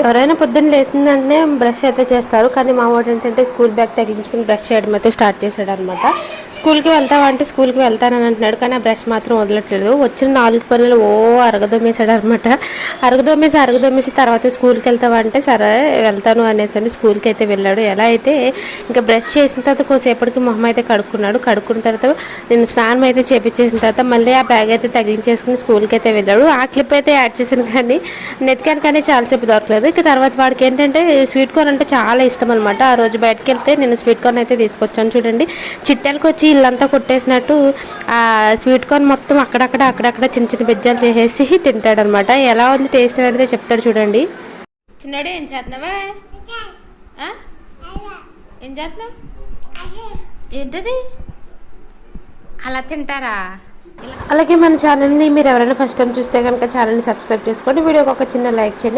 ఎవరైనా పొద్దున్న లేచిందంటే బ్రష్ అయితే చేస్తారు. కానీ మా వాడు ఏంటంటే స్కూల్ బ్యాగ్ తగిలించుకుని బ్రష్ చేయడం అయితే స్టార్ట్ చేశాడు అనమాట స్కూల్కి వెళ్తావా అంటే స్కూల్కి వెళ్తానని అంటున్నాడు. కానీ ఆ బ్రష్ మాత్రం వదలట్లేదు. వచ్చిన నాలుగు పనులు ఓ అరగదొమ్మేశాడు అనమాట అరగదొమ్మేసి అరగదొమ్మేసి తర్వాత స్కూల్కి వెళ్తావా అంటే సరే వెళ్తాను అనేసి అని స్కూల్కి అయితే వెళ్ళాడు. ఎలా అయితే ఇంకా బ్రష్ చేసిన తర్వాత కొద్దిసేపటికి మొహం అయితే కడుక్కున్నాడు. కడుక్కున్న తర్వాత నేను స్నానం అయితే చేపించేసిన తర్వాత మళ్ళీ ఆ బ్యాగ్ అయితే తగిలించేసుకుని స్కూల్కి అయితే వెళ్ళాడు. ఆ క్లిప్ అయితే యాడ్ చేశాను కానీ నెతికాను కానీ చాలాసేపు దొరకలేదు. ఇక తర్వాత వాడికి ఏంటంటే స్వీట్ కార్న్ అంటే చాలా ఇష్టం అనమాట ఆ రోజు బయటకు వెళ్తే నేను స్వీట్ కార్న్ అయితే తీసుకొచ్చాను చూడండి. చిట్టెలకు వచ్చి ఇల్లంతా కొట్టేసినట్టు ఆ స్వీట్ కార్న్ మొత్తం అక్కడక్కడ అక్కడక్కడ చిన్న చిన్న బెజ్జాలు చేసేసి తింటాడనమాట ఎలా ఉంది టేస్ట్ అనేది చెప్తాడు చూడండి. చిన్నాడు ఏం చేస్తున్నావా? ఏం చేస్తున్నావు? ఏంటది? అలా తింటారా? అలాగే మన ఛానల్ని మీరు ఎవరైనా ఫస్ట్ టైం చూస్తే కనుక ఛానల్ని సబ్స్క్రైబ్ చేసుకోండి. వీడియోకి ఒక చిన్న లైక్ చేయండి.